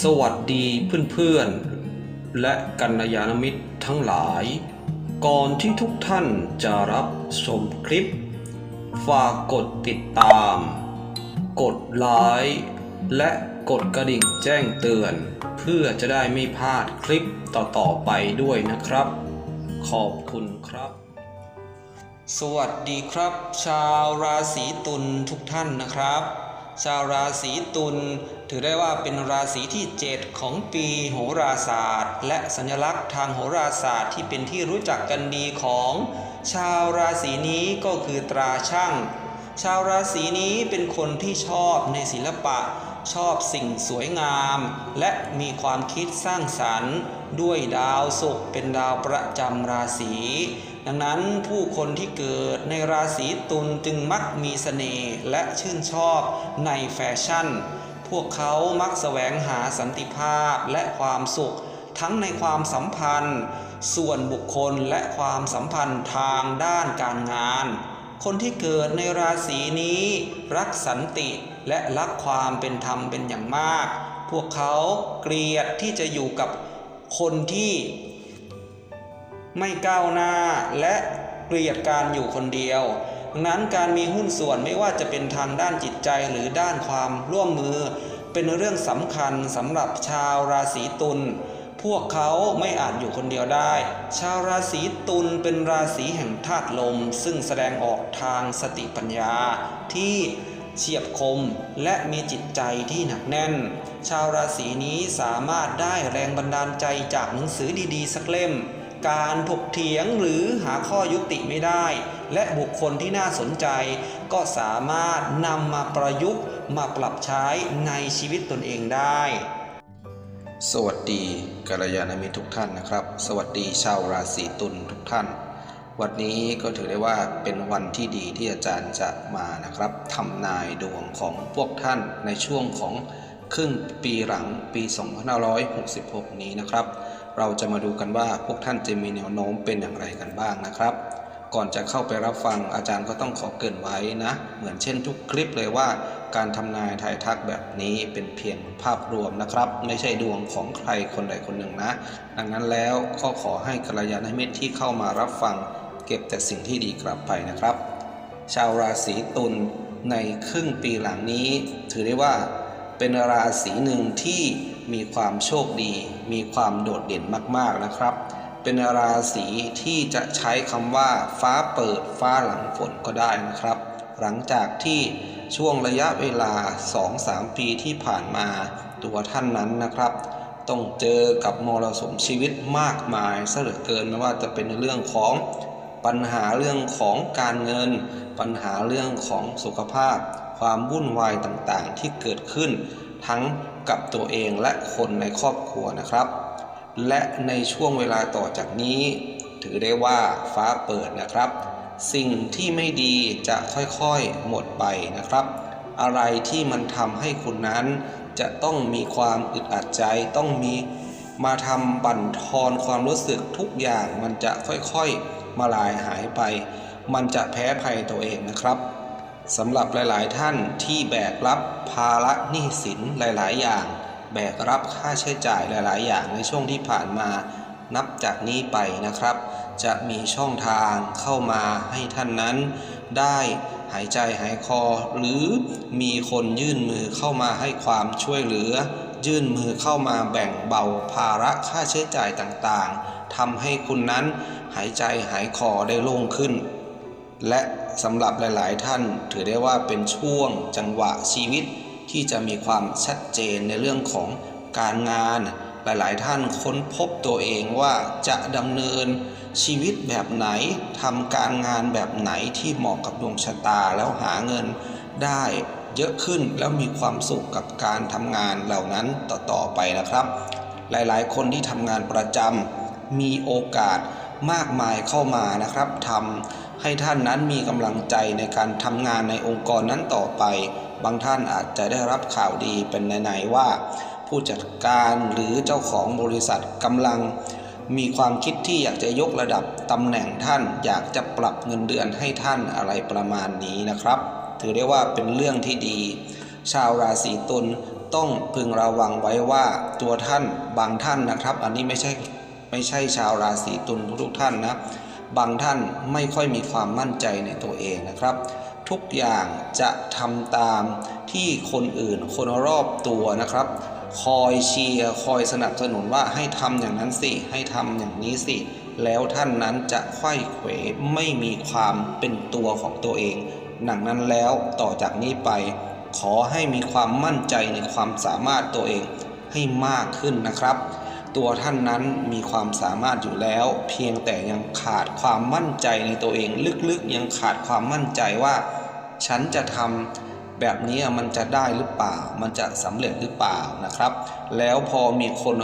สวัสดีเพื่อนๆ และกัลยาณมิตรทั้งหลาย ก่อนที่ทุกท่านจะรับชมคลิป ฝากกดติดตาม กดไลค์และกดกระดิ่งแจ้งเตือน เพื่อจะได้ไม่พลาดคลิปต่อๆไปด้วยนะครับ ขอบคุณครับ สวัสดีครับ ชาวราศีตุลทุกท่านนะครับ ชาวราศีตุลถือได้ว่าเป็นราศีที่ 7 ของปีโหราศาสตร์ และสัญลักษณ์ทางโหราศาสตร์ที่เป็นที่รู้จักกันดีของ ชาวราศีนี้ก็คือตราช่าง ชาวราศีนี้เป็นคนที่ชอบในศิลปะ ชอบสิ่งสวยงาม และมีความคิดสร้างสรรค์ ด้วยดาวศุกร์เป็นดาวประจำราศี ดังนั้นผู้คนที่เกิดในราศีตุลจึงมักมีเสน่ห์และชื่นชอบในแฟชั่น พวกเขามักแสวงหาสันติภาพและความสุข ทั้งในความสัมพันธ์ ส่วนบุคคลและความสัมพันธ์ทางด้านการงาน คนที่เกิดในราศีนี้ รักสันติและรักความเป็นธรรมเป็นอย่างมาก พวกเขาเกลียดที่จะอยู่กับคนที่ ไม่ก้าวหน้าและเกลียดการอยู่คนเดียวดังนั้นการมีหุ้นส่วนไม่ว่าจะเป็นทางด้านจิตใจหรือด้านความร่วมมือ เป็นเรื่องสำคัญสำหรับชาวราศีตุลพวกเขาไม่อาจอยู่คนเดียวได้ ชาวราศีตุลเป็นราศีแห่งธาตุลม ซึ่งแสดงออกทางสติปัญญา ที่เฉียบคมและมีจิตใจที่หนักแน่น ชาวราศีนี้สามารถได้แรงบันดาลใจจากหนังสือดีๆ สักเล่ม การถกเถียงหรือหาข้อยุติไม่ได้ และบุคคลที่น่าสนใจ ก็สามารถนำมาประยุกต์มาปรับใช้ในชีวิตตนเองได้ สวัสดีกัลยาณมิตรทุกท่านนะครับ สวัสดีชาวราศีตุลทุกท่าน วันนี้ก็ถือได้ว่าเป็นวันที่ดีที่อาจารย์จะมานะครับทำนายดวงของพวกท่านในช่วงของครึ่งปีหลังปี 2566 นี้นะครับ เราจะมาดูกันว่าพวกท่านจะมีแนวโน้มเป็นอย่างไรกันบ้างนะครับ ก่อนจะเข้าไปรับฟังอาจารย์ก็ต้องขอเกรินไว้นะ เหมือนเช่นทุกคลิปเลยว่า การทำนายทายทักแบบนี้เป็นเพียงภาพรวมนะครับ ไม่ใช่ดวงของใครคนใดคนหนึ่งนะ ดังนั้นแล้วก็ขอให้กัลยาณมิตรที่เข้ามารับฟัง เก็บแต่สิ่งที่ดีกลับไปนะครับ ชาวราศีตุลในครึ่งปีหลังนี้ ถือได้ว่า เป็นราศีหนึ่งที่มีความโชคดี มีความโดดเด่นมากๆนะครับ เป็นราศีที่จะใช้คำว่า ฟ้าเปิดฟ้าหลังฝนก็ได้นะครับ หลังจากที่ช่วงระยะเวลา 2-3 ปีที่ผ่านมาตัวท่านนั้นนะครับต้องเจอกับมรสุมชีวิตมากมายซะเหลือเกินไม่ว่าจะเป็นเรื่องของปัญหาเรื่องของการเงิน ปัญหาเรื่องของสุขภาพ ความวุ่นวายต่างๆ ที่เกิดขึ้น ทั้งกับตัวเองและคนในครอบครัวนะครับ และในช่วงเวลาต่อจากนี้ ถือได้ว่าฟ้าเปิดนะครับ สิ่งที่ไม่ดีจะค่อยๆหมดไปนะครับ อะไรที่มันทำให้คุณนั้น จะต้องมีความอึดอัดใจต้องมีมาทำบั่นทอนความรู้สึกทุกอย่างมันจะค่อยๆมาลายหายไป มันจะแพ้ภัยตัวเองนะครับ สำหรับหลายๆ ท่านที่แบกรับภาระหนี้สินหลาย ๆ อย่าง แบกรับค่าใช้จ่ายหลาย ๆ อย่างในช่วงที่ผ่านมา นับจากนี้ไปนะครับ จะมีช่องทางเข้ามาให้ท่านนั้น ได้หายใจหายคอ หรือมีคนยื่นมือเข้ามาให้ความช่วยเหลือ ยื่นมือเข้ามาแบ่งเบาภาระค่าใช้จ่ายต่าง ๆทำให้คุณนั้นหายใจหายคอได้โล่งขึ้น และ สำหรับหลาย ๆ ท่าน ถือได้ว่าเป็นช่วงจังหวะชีวิตที่จะมีความชัดเจนในเรื่องของการงาน หลาย ๆ ท่านค้นพบตัวเองว่าจะดำเนินชีวิตแบบไหนทำการงานแบบไหนที่เหมาะกับดวงชะตาแล้วหาเงินได้เยอะขึ้นแล้วมีความสุขกับการทำงานเหล่านั้นต่อ ๆ ไปนะครับ หลาย ๆ คนที่ทำงานประจำมีโอกาสมากมายเข้ามานะครับทำ ให้ท่านนั้นมีกำลังใจในการทำงานในองค์กรนั้นต่อไป บางท่านอาจจะได้รับข่าวดีเป็นไหนๆว่า ผู้จัดการหรือเจ้าของบริษัทกำลัง มีความคิดที่อยากจะยกระดับตำแหน่งท่าน อยากจะปรับเงินเดือนให้ท่านอะไรประมาณนี้นะครับ ถือได้ว่าเป็นเรื่องที่ดี ชาวราศีตุลต้องพึงระวังไว้ว่าตัวท่านบางท่านนะครับ อันนี้ไม่ใช่ไม่ใช่ชาวราศีตุลทุกๆท่านนะ บางท่านไม่ค่อยมีความมั่นใจในตัวเองนะครับ ทุกอย่างจะทำตามที่คนอื่นคนรอบตัวนะครับ คอยเชียร์คอยสนับสนุนว่าให้ทำอย่างนั้นสิ ให้ทำอย่างนี้สิ แล้วท่านนั้นจะไข้เขวไม่มีความเป็นตัวของตัวเองดังนั้นแล้วต่อจากนี้ไป ขอให้มีความมั่นใจในความสามารถตัวเองให้มากขึ้นนะครับ ตัวท่านนั้นมีความสามารถอยู่แล้ว เพียงแต่ยังขาดความมั่นใจในตัวเอง ลึกๆ ยังขาดความมั่นใจว่า ฉันจะทำแบบนี้มันจะได้หรือเปล่า มันจะสำเร็จหรือเปล่านะครับ แล้วพอมีคน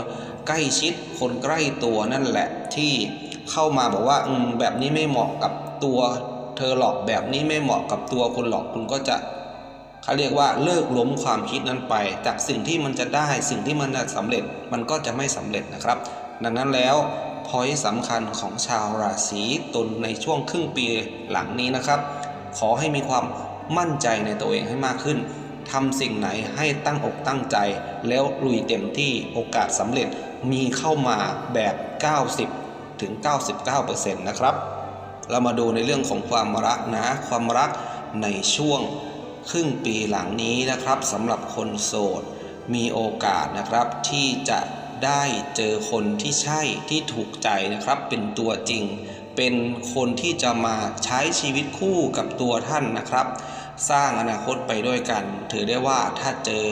ใกล้ชิดคนใกล้ตัวนั่นแหละที่เข้ามาบอกว่าอืมแบบนี้ไม่เหมาะกับตัวเธอหรอกแบบนี้ไม่เหมาะกับตัวคุณหรอกคุณก็จะ เขาเรียกว่าเลิกล้มความคิดนั้นไป จากสิ่งที่มันจะได้สิ่งที่มันจะสำเร็จมันก็จะไม่สำเร็จนะครับ ดังนั้นแล้วพอยสำคัญของชาวราศีตุลในช่วงครึ่งปีหลังนี้นะครับ ขอให้มีความมั่นใจในตัวเองให้มากขึ้นทำสิ่งไหนให้ตั้งอกตั้งใจ แล้วลุยเต็มที่โอกาสสำเร็จมีเข้ามาแบบ 90 ถึง 99%นะครับ เรามาดูในเรื่องของความรักนะ ความรักในช่วง ครึ่งปีหลังนี้นะครับสำหรับคนโสด มีโอกาสนะครับที่จะได้เจอคนที่ใช่ที่ถูกใจนะครับ เป็นตัวจริง เป็นคนที่จะมาใช้ชีวิตคู่กับตัวท่านนะครับ สร้างอนาคตไปด้วยกัน ถือได้ว่าถ้าเจอ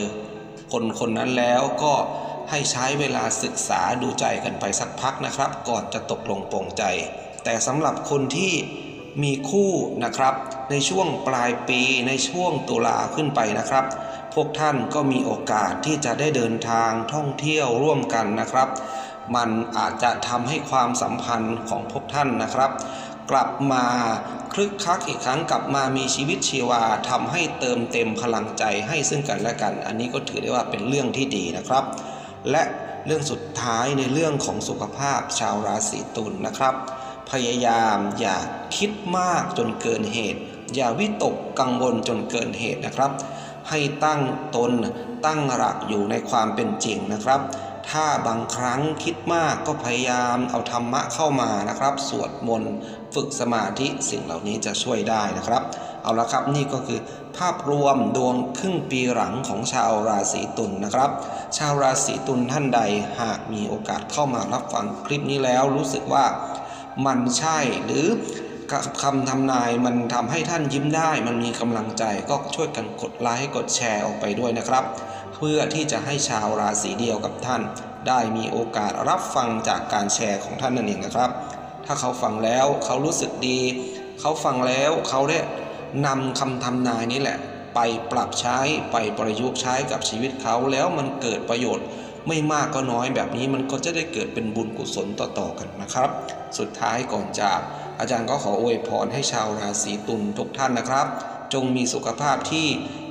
คนคนนั้นแล้วก็ให้ใช้เวลาศึกษาดูใจกันไปสักพักนะครับ ก่อนจะตกลงปลงใจ แต่สำหรับคนที่ มีคู่นะครับ ในช่วงปลายปีในช่วงตุลาขึ้นไปนะครับ พวกท่านก็มีโอกาสที่จะได้เดินทางท่องเที่ยวร่วมกันนะครับ มันอาจจะทำให้ความสัมพันธ์ของพวกท่านนะครับ กลับมาคลึกคลักอีกครั้งกลับมามีชีวิตชีวาทำให้เติมเต็มพลังใจให้ซึ่งกันและกัน อันนี้ก็ถือได้ว่าเป็นเรื่องที่ดีนะครับ และเรื่องสุดท้ายในเรื่องของสุขภาพชาวราศีตุลนะครับ พยายามอย่าคิดมากจนเกินเหตุ อย่าวิตกกังวลจนเกินเหตุนะครับ ให้ตั้งตนตั้งหลักอยู่ในความเป็นจริงนะครับ ถ้าบางครั้งคิดมากก็พยายามเอาธรรมะเข้ามานะครับ สวดมนต์ฝึกสมาธิสิ่งเหล่านี้จะช่วยได้นะครับ เอาละครับนี่ก็คือภาพรวมดวงครึ่งปีหลังของชาวราศีตุลนนะครับ ชาวราศีตุลท่านใดหากมีโอกาสเข้ามารับฟังคลิปนี้แล้วรู้สึกว่า มันใช่ หรือคำทำนายมันทำให้ท่านยิ้มได้ มันมีกำลังใจก็ช่วยกันกดไลค์กดแชร์ออกไปด้วยนะครับ เพื่อที่จะให้ชาวราศีเดียวกับท่าน ได้มีโอกาสรับฟังจากการแชร์ของท่านนั่นเองนะครับ ถ้าเขาฟังแล้วเขารู้สึกดี เขาฟังแล้วเขาได้นำคำทำนายนี้แหละ ไปปรับใช้ไปประยุกต์ใช้กับชีวิตเขาแล้วมันเกิดประโยชน์ ไม่มากก็น้อยแบบนี้มันก็จะได้เกิดเป็นบุญกุศลต่อๆกันนะครับ สุดท้ายก่อนจากอาจารย์ก็ขออวยพรให้ชาวราศีตุลทุกท่านนะครับ จงมีสุขภาพที่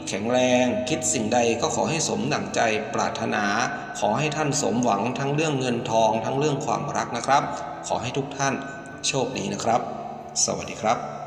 แข็งแรงคิดสิ่งใดก็ขอให้สมดั่งใจปรารถนา ขอให้ท่านสมหวังทั้งเรื่องเงินทองทั้งเรื่องความรักนะครับ ขอให้ทุกท่านโชคดีนะครับ สวัสดีครับ